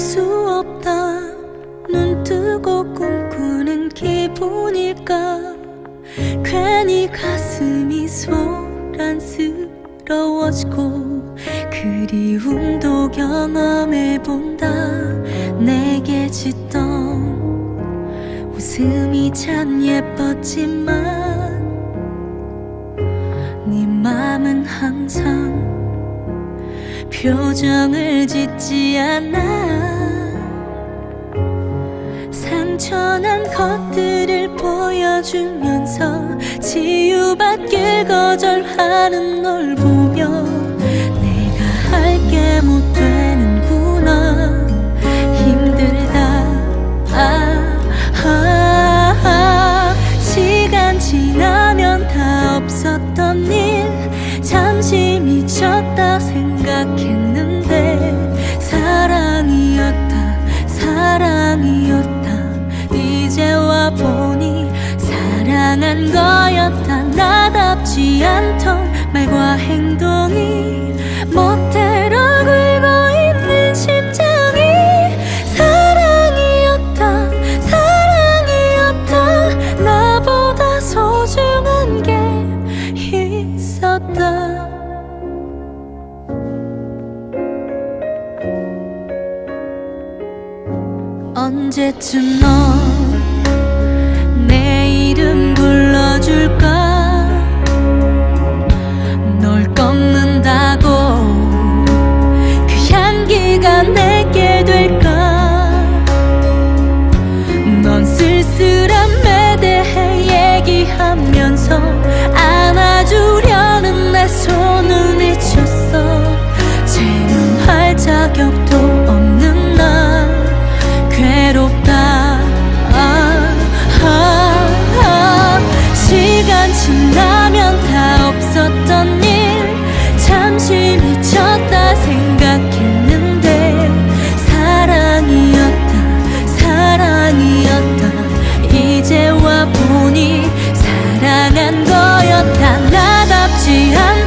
수 없다. 눈 뜨고 꿈꾸는 기분일까? 괜히 가슴이 소란스러워지고 그리움도 경험해본다. 내게 짓던 웃음이 참 예뻤지만 네 맘은 항상 표정을 짓지 않아. 상처난 것들을 보여주면서 치유받길 거절하는 널 보며 내가 할게 못 한 거였다 나답지 않던 말과 행동이 멋대로 굴고 있는 심장이 사랑이었다 사랑이었다. 나보다 소중한 게 있었다. 언제쯤 너 낙엽도 없는 나. 괴롭다. 아, 아, 아. 시간 지나면 다 없었던 일. 잠시 미쳤다 생각했는데. 사랑이었다 사랑이었다. 이제 와 보니 사랑한 거였다. 나답지 않